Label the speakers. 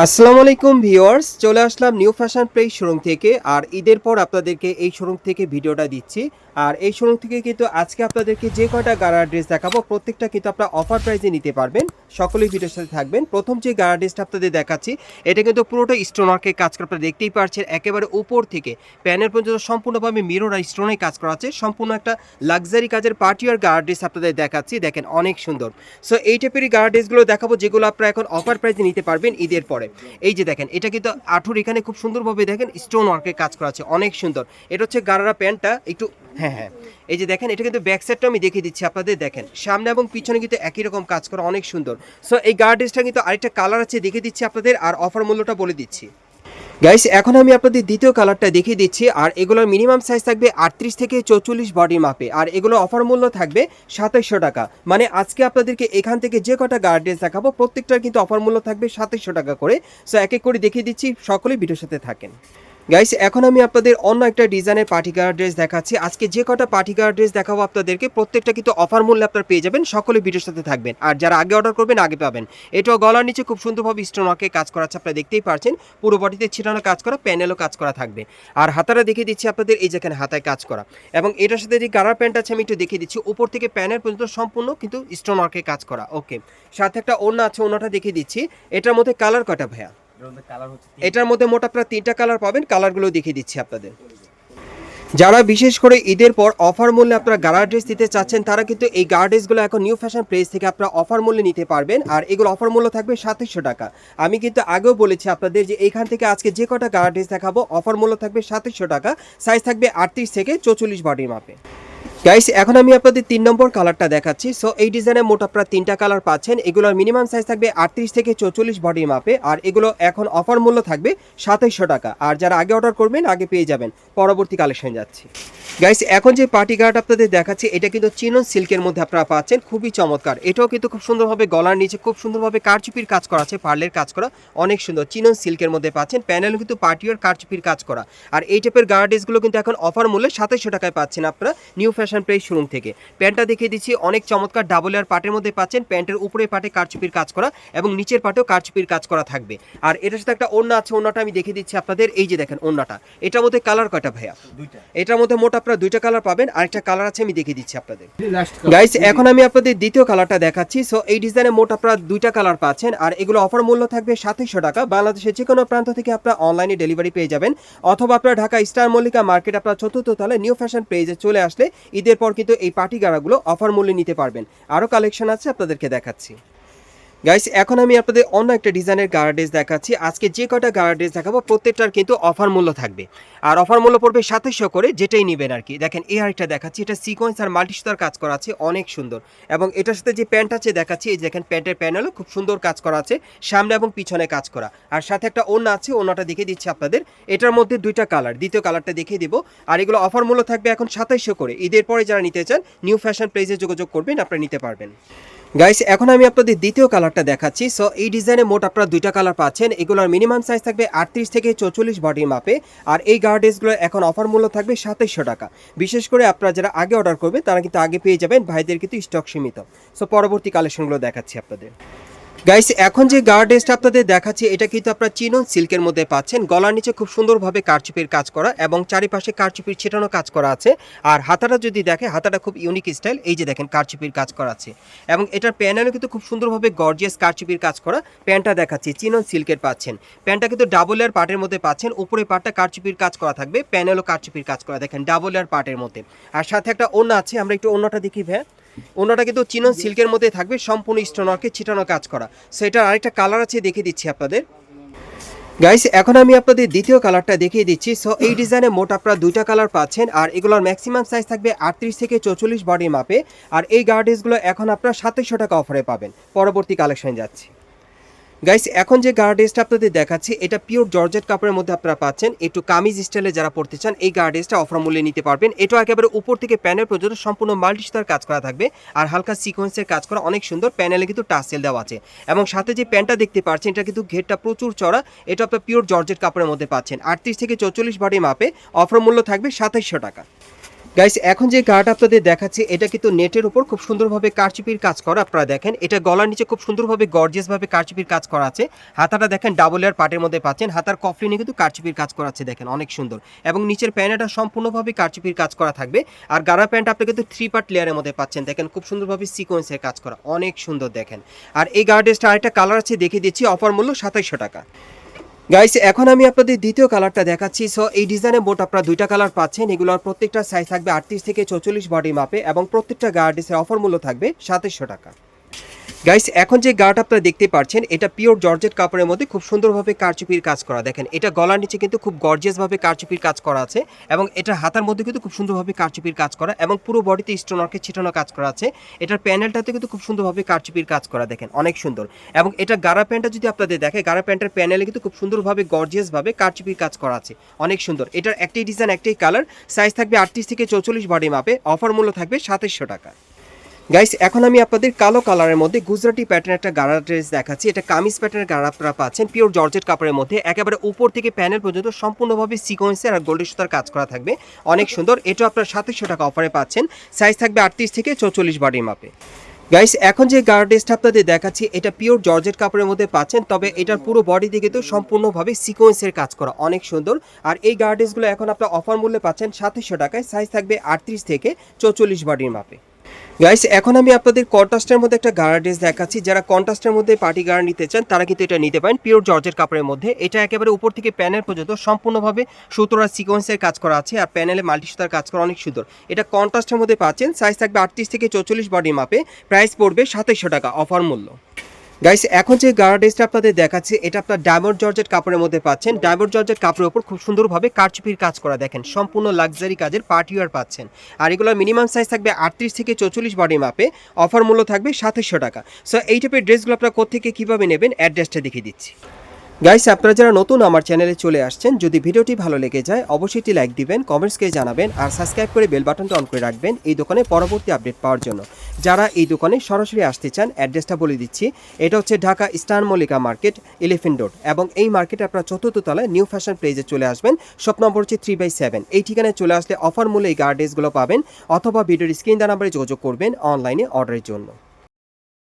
Speaker 1: আসসালামু আলাইকুম ভিউয়ার্স, চলে আসলাম নিউ ফ্যাশন প্লেস শোরুম থেকে, আর ঈদের পর আপনাদেরকে এই শোরুম থেকে ভিডিওটা দিচ্ছি। আর এই শোরুম থেকে কিন্তু আজকে আপনাদেরকে যে কয়টা গাড়া ড্রেস দেখাবো, প্রত্যেকটা কিন্তু আপনারা অফার প্রাইসে নিতে পারবেন। সকলেই ভিডিওর সাথে থাকবেন। প্রথম যে গাড়া ড্রেসটা আপনাদের দেখাচ্ছি, এটা কিন্তু পুরোটা স্টোনারকে কাজ করা, আপনারা দেখতেই পারছেন, একেবারে উপর থেকে। প্যানের পর্যন্ত সম্পূর্ণভাবে মিরর আর স্টোনে কাজ করা আছে। সম্পূর্ণ একটা লাক্সারি কাজের পার্টি আর গাড়া ড্রেস আপনাদের দেখাচ্ছি, দেখেন অনেক সুন্দর। সো এই টাইপেরই গাড়া ড্রেসগুলো দেখাবো, যেগুলো আপনারা এখন অফার প্রাইজে নিতে পারবেন ঈদের পরে। এই যে দেখেন, এটা কিন্তু আঠুর এখানে খুব সুন্দরভাবে দেখেন স্টোন ওয়ার্কের কাজ করা আছে, অনেক সুন্দর। এটা হচ্ছে গারারা প্যান্টটা, একটু হ্যাঁ হ্যাঁ। এই যে দেখেন, এটা কিন্তু ব্যাক সাইডটা আমি দেখিয়ে দিচ্ছি আপনাদের, দেখেন। সামনে এবং পিছনে কিন্তু একই রকম কাজ করা, অনেক সুন্দর। সো এই গার্ড ড্রেসটা কিন্তু আরেকটা কালার আছে দেখে দিচ্ছি আপনাদের, আর অফার মূল্যটা বলে দিচ্ছি। গাইস এখন আমি আপনাদের দ্বিতীয় কালারটা দেখিয়ে দিচ্ছি, আর এগুলোর মিনিমাম সাইজ থাকবে আটত্রিশ থেকে চৌচল্লিশ বডি মাপে আর এগুলো অফার মূল্য থাকবে সাতাইশশো টাকা। মানে আজকে আপনাদেরকে এখান থেকে যে কটা গার্ডেন্স দেখাবো, প্রত্যেকটার কিন্তু অফার মূল্য থাকবে সাতাইশশো টাকা করে। সো এক এক করে দেখিয়ে দিচ্ছি, সকলেই ভিডিওর সাথে থাকেন। গাইস এখন আমি আপনাদের অন্য একটা ডিজাইনের পার্টি গার্ড ড্রেস দেখাচ্ছি। আজকে যে কটা পার্টি ড্রেস দেখাবো আপনাদেরকে, প্রত্যেকটা কিন্তু অফার মূল্যে আপনারা পেয়ে যাবেন। সকলে ভিডিওর সাথে থাকবেন। আর যারা আগে অর্ডার করবেন, আগে পাবেন। এটাও গলার নিচে খুব সুন্দরভাবে স্টোন ওয়ার্কে কাজ করা আছে, আপনারা দেখতেই পারছেন। পুরো বডিতে ছিটানো কাজ করা প্যানেলও কাজ করা থাকবে। আর হাতারা দেখিয়ে দিচ্ছি আপনাদের, এই যেখানে হাতায় কাজ করা। এবং এটার সাথে যে গারার প্যান্ট আছে, আমি একটু দেখিয়ে দিচ্ছি। উপর থেকে প্যানেল পর্যন্ত সম্পূর্ণ কিন্তু স্টোন ওয়ার্কে কাজ করা। ওকে সাথে একটা ওড়না আছে, ওড়নাটা দেখিয়ে দিচ্ছি। এটার মধ্যে কালার কটা ভাইয়া?
Speaker 2: কালার
Speaker 1: এটার মধ্যে মোট আপনারা তিনটা কালার পাবেন কালারগুলো দেখিয়ে দিচ্ছি আপনাদের। যারা বিশেষ করে ঈদের পর অফার মূল্যে আপনারা গাড়া ড্রেস দিতে চাচ্ছেন, তারা কিন্তু এই গাড়া ড্রেসগুলো এখন নিউ ফ্যাশন প্লেস থেকে আপনারা অফার মূল্যে নিতে পারবেন, আর এগুলো অফার মূল্য থাকবে সাতাশশো টাকা। আমি কিন্তু আগেও বলেছি আপনাদের যে এখান থেকে আজকে যে কটা গাড়া ড্রেস দেখাবো অফার মূল্য থাকবে সাতাশশো টাকা সাইজ থাকবে আটত্রিশ থেকে চৌচল্লিশ বডির মাপে গাইস এখন আমি আপনাদের তিন নম্বর কালারটা দেখাচ্ছি। সো এই ডিজাইনে মোট আপনারা তিনটা কালার পাচ্ছেন। এগুলোর মিনিমাম সাইজ থাকবে আটত্রিশ থেকে চৌচল্লিশ বডির মাপে আর এগুলো এখন অফার মূল্য থাকবে সাতাইশশো টাকা। আর যারা আগে অর্ডার করবেন, আগে পেয়ে যাবেন। পরবর্তী কালেকশন যাচ্ছি। গাইস এখন যে পার্টি গার্ড আপনাদের দেখাচ্ছি এটা কিন্তু চিনন সিল্কের মধ্যে আপনারা পাচ্ছেন। খুবই চমৎকার। এটাও কিন্তু খুব সুন্দরভাবে গলার নিচে খুব সুন্দরভাবে কারচুপির কাজ করা আছে পার্লের কাজ করা। অনেক সুন্দর। চিনন সিল্কের মধ্যে পাচ্ছেন। প্যানেল কিন্তু পার্টি পার্টিওর কারচুপির কাজ করা। আর এই টাইপের গার্ডেসগুলো কিন্তু এখন অফার মূল্যে সাতাইশশো টাকায় পাচ্ছেন আপনারা নিউ ফ্যাশন প্লেস শোরুম থেকে। প্যান্টটা দেখিয়ে দিচ্ছি অনেক চমৎকার ডাবল এয়ার পাটের মধ্যে পাচ্ছেন। প্যান্টের উপরে পাটে কারচুপির কাজ করা এবং নিচের পাটেও কারচুপির কাজ করা থাকবে। আর এটার সাথে একটা ওড়না আছে ওড়নাটা আমি দেখিয়ে দিচ্ছি আপনাদের। এই যে দেখেন ওড়নাটা। এটার মধ্যে কালার কয়টা ভাইয়া?
Speaker 2: দুইটা।
Speaker 1: এটার মধ্যে মোট আপনারা দুইটা কালার পাবেন আরেকটা কালার আছে আমি দেখিয়ে দিচ্ছি আপনাদের। গাইস এখন আমি আপনাদের দ্বিতীয় কালারটা দেখাচ্ছি। সো এই ডিজাইনে মোট আপনারা দুইটা কালার পাচ্ছেন আর এগুলো অফার মূল্য থাকবে সাতাইশশো টাকা। বাংলাদেশের যে কোনো প্রান্ত থেকে আপনারা অনলাইনে ডেলিভারি পেয়ে যাবেন। অথবা আপনারা ঢাকা স্টার মল্লিকা মার্কেট আপনার চতুর্থ তলে নিউ ফ্যাশন পেজে চলে আসলে ঈদের পর কিন্তু এই পার্টি গাড়াগুলো অফার মূল্যে নিতে পারবেন। আরও কালেকশন আছে আপনাদেরকে দেখাচ্ছি। গাইস এখন আমি আপনাদের অন্য একটা ডিজাইনের গার্ডেজ দেখাচ্ছি। আজকে যে কটা গার্ডেজ দেখাবো, প্রত্যেকটার কিন্তু অফার মূল্য থাকবে। আর অফার মূল্য পড়বে সাতাশশো করে, যেটাই নেবেন আর কি। দেখেন, এই আরেকটা দেখাচ্ছি, এটা সিকোয়েন্স আর মাল্টি সুতার কাজ করা আছে, অনেক সুন্দর। এবং এটার সাথে যে প্যান্ট আছে দেখাচ্ছি, এই দেখেন প্যান্টের প্যানেলও খুব সুন্দর কাজ করা আছে, সামনে এবং পিছনে কাজ করা। আর সাথে একটা ওড়না আছে, ওড়নাটা দেখিয়ে দিচ্ছি আপনাদের। এটার মধ্যে দুইটা কালার দ্বিতীয় কালারটা দেখিয়ে দিব। আর এগুলো অফার মূল্য থাকবে এখন সাতাইশশো করে। ঈদের পরে যারা নিতে চান নিউ ফ্যাশন প্লেসে যোগাযোগ করবেন, আপনারা নিতে পারবেন। গাইস এখন আমি আপনাদের দ্বিতীয় কালারটা দেখাচ্ছি। সো এই ডিজাইনে মোট আপনারা দুইটা কালার পাচ্ছেন। এগুলোর মিনিমাম সাইজ থাকবে আটত্রিশ থেকে চৌচল্লিশ বডির মাপে আর এই গার্ডেসগুলো এখন অফার মূল্য থাকবে সাতাইশশো টাকা। বিশেষ করে আপনারা যারা আগে অর্ডার করবে তারা কিন্তু আগে পেয়ে যাবেন। ভাইদের কিন্তু স্টক সীমিত। সো পরবর্তী কালেকশনগুলো দেখাচ্ছি আপনাদের। গাইস এখন যে গার্ডেসটা আপনাদের দেখাচ্ছি, এটা কিন্তু আপনারা চিনন সিল্কের মধ্যে পাচ্ছেন। গলার নিচে খুব সুন্দরভাবে কারচুপির কাজ করা এবং চারিপাশে কারচুপির ছিটানো কাজ করা আছে। আর হাতাটা যদি দেখে, হাতাটা খুব ইউনিক স্টাইল এই যে দেখেন কারচুপির কাজ করা আছে। এবং এটার প্যানেলও কিন্তু খুব সুন্দরভাবে গর্জিয়াস কারচুপির কাজ করা প্যান্টটা দেখাচ্ছি, চিনন সিল্কের পাচ্ছেন। প্যান্টটা কিন্তু ডাবল এয়ার পার্টের মধ্যে পাচ্ছেন। উপরে পার্টটা কারচুপির কাজ করা থাকবে, প্যানেলও কারচুপির কাজ করা, দেখেন ডাবল এয়ার পার্টের মধ্যে। আর সাথে একটা ওড়না আছে, আমরা একটু অন্যটা দেখি ভাই ওনাটা কিন্তু চিনন সিল্কের মধ্যে থাকবে, সম্পূর্ণ স্টোনওয়ার্কে ছিটানো কাজ করা। সেটার আরেকটা কালার আছে, দেখিয়ে দিচ্ছি আপনাদের। গাইস এখন আমি আপনাদের দ্বিতীয় কালারটা দেখিয়ে দিচ্ছি। সো এই ডিজাইনে মোট আপনারা দুইটা কালার পাচ্ছেন, আর এগুলোর ম্যাক্সিমাম সাইজ থাকবে আটত্রিশ থেকে চৌচল্লিশ বডি মাপে আর এই গার্ডেসগুলো এখন আপনারা সাতাইশশো টাকা অফারে পাবেন। পরবর্তী কালেকশন যাচ্ছি। গাইস এখন যে গার্ডেসটা আপনাদের দেখাচ্ছি, এটা পিওর জর্জেট কাপড়ের মধ্যে আপনারা পাচ্ছেন। একটু কামিজ স্টাইলে যারা পড়তে চান, এই গার্ডেসটা অফার মূল্যে নিতে পারবেন। এটা একেবারে উপর থেকে প্যানেল পর্যন্ত সম্পূর্ণ মাল্টি সুতার কাজ করা থাকবে। আর হালকা সিকোয়েন্সের কাজ করা অনেক সুন্দর প্যানেলে কিন্তু টাসেল দেওয়া আছে। এবং সাথে যে প্যান্টটা দেখতে পাচ্ছেন, এটা কিন্তু ঘেরটা প্রচুর চড়া এটা আপনার পিওর জর্জেট কাপড়ের মধ্যে পাচ্ছেন। আটত্রিশ থেকে চৌচল্লিশ বডি মাপে অফার মূল্য থাকবে সাতাইশশো টাকা। গাইস এখন যে গার্ড আপনাদের দেখাচ্ছি, এটা কিন্তু নেটের উপর খুব সুন্দরভাবে কারচুপির কাজ করা। আপনারা দেখেন, এটা গলার নিচে খুব সুন্দরভাবে গর্জিয়াস ভাবে কারচুপির কাজ করা আছে। হাতাটা দেখেন ডাবল এয়ার পার্টের মধ্যে পাচ্ছেন। হাতার কফলিনে কিন্তু কারচুপির কাজ করা আছে, দেখেন, অনেক সুন্দর। এবং নিচের প্যান্টটা সম্পূর্ণভাবে কারচুপির কাজ করা থাকবে। আর গারা প্যান্ট আপনি কিন্তু থ্রি পার্ট লেয়ারের মধ্যে পাচ্ছেন। দেখেন, খুব সুন্দরভাবে সিকোয়েন্সের কাজ করা, অনেক সুন্দর দেখেন। আর এই গার্ডেসটা আরেকটা কালার আছে, দেখিয়ে দিচ্ছি অফার মূল্য সাতাইশশো টাকা। গাইস এখন আমি আপনাদের দ্বিতীয় কালারটা দেখাচ্ছি। সো এই ডিজাইনে মোট আপনারা দুইটা কালার পাচ্ছেন। এগুলোর প্রত্যেকটা সাইজ থাকবে আটত্রিশ থেকে চৌচল্লিশ বডি মাপে এবং প্রত্যেকটা গার্ডেসের অফার মূল্য থাকবে সাতেরশো টাকা। গাইস এখন যে গার্ড আপনারা দেখতে পাচ্ছেন এটা পিওর জর্জেট কাপড়ের মধ্যে খুব সুন্দরভাবে কারচুপির কাজ করা। দেখেন, এটা গলার নিচে কিন্তু খুব গর্জিয়াসভাবে কারচুপির কাজ করা আছে এবং এটা হাতার মধ্যে কিন্তু খুব সুন্দরভাবে কারচুপির কাজ করা এবং পুরো বডিতে স্টোনওয়ার্কে ছিটানো কাজ করা আছে। এটার প্যানেলটাতে কিন্তু খুব সুন্দরভাবে কারচুপির কাজ করা, দেখেন, অনেক সুন্দর। এবং এটা গারা প্যান্টটা যদি আপনাদের দেখে গারা প্যান্টের প্যানেলে কিন্তু খুব সুন্দরভাবে গর্জিয়াসভাবে কারচুপির কাজ করা আছে। অনেক সুন্দর। এটার একটাই ডিজাইন একটাই কালার সাইজ থাকবে আটত্রিশ থেকে চৌচল্লিশ বডি মাপে অফার মূল্য থাকবে সাতাইশশো টাকা। গাইস এখন আমি আপনাদের কালো কালারের মধ্যে গুজরাটি প্যাটার্ন একটা গাড়া ড্রেস দেখাচ্ছি। এটা কামিজ প্যাটার্নের গাড়া আপনারা পাচ্ছেন পিওর জর্জেট কাপড়ের মধ্যে। একেবারে উপর থেকে প্যানেল পর্যন্ত সম্পূর্ণভাবে সিকোয়েন্সের আর গোল্ডের সুতার কাজ করা থাকবে। অনেক সুন্দর। এটা আপনার সাতাশশো টাকা অফারে পাচ্ছেন। সাইজ থাকবে আটত্রিশ থেকে চৌচল্লিশ বডির মাপে। গাইস এখন যে গার্ড ড্রেসটা আপনাদের দেখাচ্ছি, এটা পিওর জর্জেট কাপড়ের মধ্যে পাচ্ছেন, তবে এটার পুরো বডি দিকে তো সম্পূর্ণভাবে সিকোয়েন্সের কাজ করা অনেক সুন্দর। আর এই গার্ড ড্রেসগুলো এখন আপনার অফার মূল্যে পাচ্ছেন সাতাশশো টাকায়। সাইজ থাকবে আটত্রিশ থেকে চৌচল্লিশ বডির মাপে। গাইস এখন আমি আপনাদের কন্ট্রাস্টের মধ্যে একটা গার্ড ড্রেস দেখাচ্ছি। যারা কন্ট্রাস্টের মধ্যে পার্টি গার্ড নিতে চান, তারা কিন্তু এটা নিতে পারেন পিওর জর্জের কাপড়ের মধ্যে। এটা একেবারে উপর থেকে প্যানেল পর্যন্ত সম্পূর্ণভাবে সুতোর সিকোয়েন্সের কাজ করা আছে, আর প্যানেলে মাল্টি সুতার কাজ করা অনেক সুন্দর। এটা কন্ট্রাস্টের মধ্যে পাচ্ছেন সাইজ থাকবে আটত্রিশ থেকে চৌচল্লিশ বডি মাপে প্রাইস পড়বে সাতাইশশো টাকা অফার মূল্য। গাইস এখন যে গাড়া ড্রেসটা আপনাদের দেখাচ্ছি, এটা আপনার ডায়মন্ড জর্জেট কাপড়ের মধ্যে পাচ্ছেন। ডায়মন্ড জর্জেট কাপড়ের উপর খুব সুন্দরভাবে কারচুপির কাজ করা দেখেন। সম্পূর্ণ লাক্সারি কাজের পার্টিওয়ার পাচ্ছেন। আর এগুলোর মিনিমাম সাইজ থাকবে আটত্রিশ থেকে চৌচল্লিশ বডি মাপে অফার মূল্য থাকবে সাতাশশো টাকা। সো এই টাইপের ড্রেসগুলো আপনারা কোথেকে কীভাবে নেবেন অ্যাড্রেসটা দেখিয়ে দিচ্ছি। গাইস আপনারা যারা নতুন আমার চ্যানেলে চলে আসছেন, যদি ভিডিওটি ভালো লেগে যায়, অবশ্যই একটি লাইক দিবেন কমেন্টসকে জানাবেন, আর সাবস্ক্রাইব করে বেল বাটনটা অন করে রাখবেন এই দোকানে পরবর্তী আপডেট পাওয়ার জন্য। যারা এই দোকানে সরাসরি আসতে চান অ্যাড্রেসটা বলে দিচ্ছি। এটা হচ্ছে Dhaka star Mallika market elephant road এবং এই মার্কেটে আপনারা চতুর্থ তলায় নিউ ফ্যাশন প্লেজে চলে আসবেন। শপ নম্বর হচ্ছে থ্রি বাই সেভেন এই ঠিকানায় চলে আসলে অফার মূল্যে এই গার্ডেসগুলো পাবেন, অথবা ভিডিওর স্ক্রিন দা নাম্বারে যোগাযোগ করবেন অনলাইনে অর্ডারের জন্য।